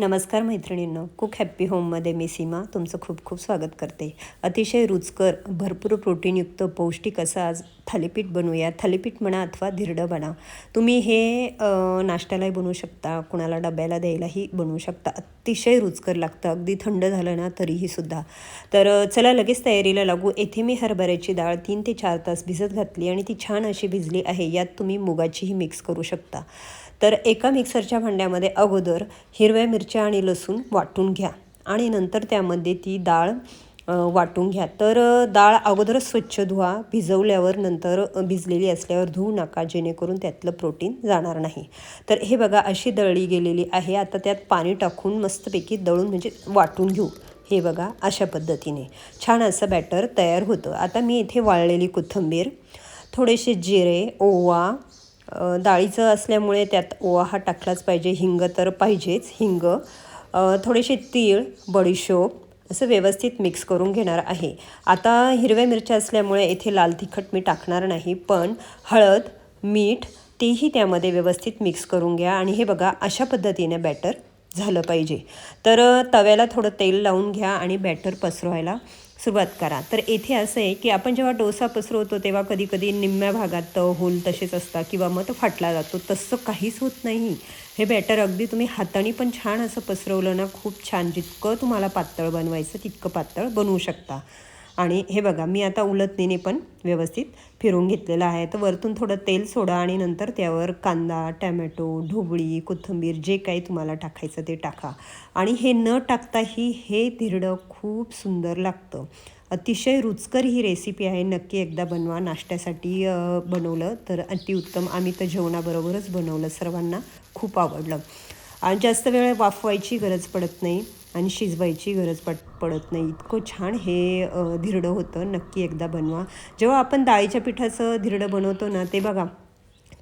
नमस्कार मैत्रिणींनो cook happy होममध्ये मी सीमा तुमचं खूप खूप स्वागत करते. अतिशय रुचकर भरपूर प्रोटीनयुक्त पौष्टिक असं आज थालीपीठ बनवूया. थालीपीठ म्हणा अथवा धिरडं म्हणा तुम्ही हे नाश्त्यालाही बनवू शकता कुणाला डब्याला द्यायलाही बनवू शकता. अतिशय रुचकर लागतं अगदी थंड झालं ना तरीही सुद्धा. तर चला लगेच तयारीला लागू. येथे मी हरभऱ्याची डाळ तीन ते चार तास भिजत घातली आणि ती छान अशी भिजली आहे यात तुम्ही मुगाचीही मिक्स करू शकता. तर एका मिक्सरच्या भांड्यामध्ये अगोदर हिरव्या मिरच्या आणि लसूण वाटून घ्या. आणि नंतर त्यामध्ये ती डाळ वाटून घ्या. तर डाळ अगोदरच स्वच्छ धुवा. भिजवल्यावर नंतर भिजलेली असल्यावर धुवू नका जेणेकरून त्यातलं प्रोटीन जाणार नाही. तर हे बघा अशी दळली गेलेली आहे. आता त्यात पाणी टाकून मस्तपैकी दळून म्हणजे वाटून घेऊ. हे बघा अशा पद्धतीने. छान असं बॅटर तयार होतं. आता मी इथे वाळलेली कोथिंबीर थोडेसे जिरे ओवा डाळीचं असल्यामुळे त्यात ओवा हा टाकलाच पाहिजे हिंग तर पाहिजेच हिंग. थोडेसे तीळ बडीशोप असं व्यवस्थित मिक्स करून घेणार आहे. आता हिरव्या मिरच्या असल्यामुळे येथे लाल तिखट मी टाकणार नाही पण हळद मीठ तेही त्यामध्ये व्यवस्थित मिक्स करून घ्या आणि हे बघा अशा पद्धतीने बॅटर झालं पाहिजे. तर तव्याला थोडं तेल लावून घ्या आणि बॅटर पसरवायला सुरुवात करा. तर येथे असं आहे की आपण जेव्हा डोसा पसरवतो तेव्हा कधी कधी निम्म्या भागात होल तसेच असतात किंवा मग तो फाटला जातो. तसं काहीच होत नाही. हे बॅटर अगदी तुम्ही हाताने पण छान असं पसरवलं ना खूप छान. जितकं तुम्हाला पातळ बनवायचं तितकं पातळ बनवू शकता. आणि हे बघा मी आता उलटणीने पण व्यवस्थित फिरून घेतलेलं आहे. तर वरतून थोडं तेल सोडा आणि नंतर त्यावर कांदा टॅमॅटो ढोबळी कोथिंबीर जे काही तुम्हाला टाकायचं ते टाका. आणि हे न टाकताही हे धिरडं खूप सुंदर लागतं. अतिशय रुचकर ही रेसिपी आहे. नक्की एकदा बनवा. नाश्त्यासाठी बनवलं तर अतिउत्तम. आम्ही तर जेवणाबरोबरच बनवलं. सर्वांना खूप आवडलं. आणि जास्त वेळ वाफवायची गरज पडत नाही. आणि शिजवायची गरज पड पडत नाही. इतकं छान हे धिरडं होतं. नक्की एकदा बनवा. जेव्हा आपण डाळीच्या पिठाचं धिरडं बनवतो ना ते बघा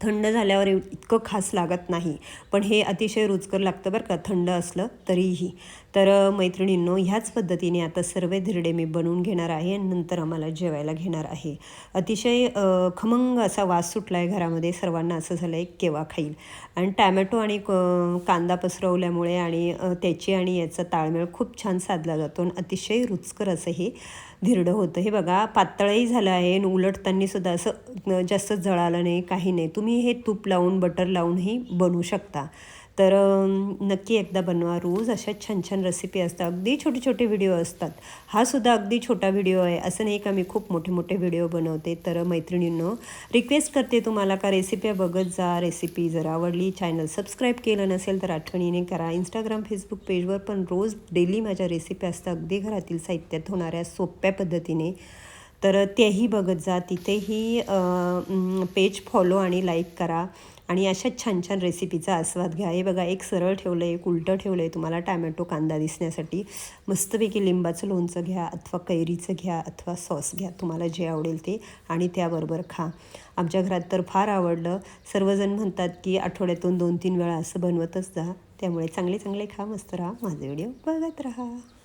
थंड झाल्यावर इतकं खास लागत नाही. पण हे अतिशय रुचकर लागतं बरं का थंड असलं तरीही. तर मैत्रिणींनो ह्याच पद्धतीने आता सर्व धिरडे मी बनवून घेणार आहे आणि नंतर आम्हाला जेवायला घेणार आहे. अतिशय खमंग असा वास सुटला आहे घरामध्ये. सर्वांना असं झालं आहे केव्हा खाईल? आणि टॅमॅटो आणि क- कांदा पसरवल्यामुळे आणि त्याची आणि याचा ताळमेळ खूप छान साधला जातो आणि अतिशय रुचकर असं हे धिरडं होतं. हे बघा पातळही झालं आहे आणि उलटताना सुद्धा असं जास्त जळालं नाही काही नाही. तुम्ही हे तूप लावून बटर लावूनही बनवू शकता. तर नक्की एकदा बनवा रोज अशा छान छान रेसिपी असतात. अगदी छोटे छोटे व्हिडिओ असतात. हा सुद्धा अगदी छोटा व्हिडिओ आहे. असं नाही का मी खूप मोठे मोठे व्हिडिओ बनवते. तर मैत्रिणींनो रिक्वेस्ट करते तुम्हाला का रेसिपी बघत जा. रेसिपी जर आवडली चॅनल सबस्क्राईब केलं नसेल तर आठवणीने करा. इंस्टाग्राम फेसबुक पेजवर पण रोज डेली माझ्या रेसिपी असतात. अगदी घरातील साहित्यात होणाऱ्या सोप्या पद्धतीने. तर तेही बघत जा. तिथेही पेज फॉलो आणि लाईक करा. आणि अशा छान छान रेसिपीचा आस्वाद घ्या. हे बघा एक सरळ ठेवलं आहे एक उलटं ठेवलं आहे तुम्हाला टॅमॅटो कांदा दिसण्यासाठी. मस्तपैकी लिंबाचं लोणचं घ्या अथवा कैरीचं घ्या अथवा सॉस घ्या. तुम्हाला जे आवडेल ते आणि त्याबरोबर खा. आमच्या घरात तर फार आवडलं. सर्वजण म्हणतात की आठवड्यातून दोन तीन वेळा असं बनवतच जा. त्यामुळे चांगले चांगले खा मस्त राहा. माझे व्हिडिओ बघत राहा.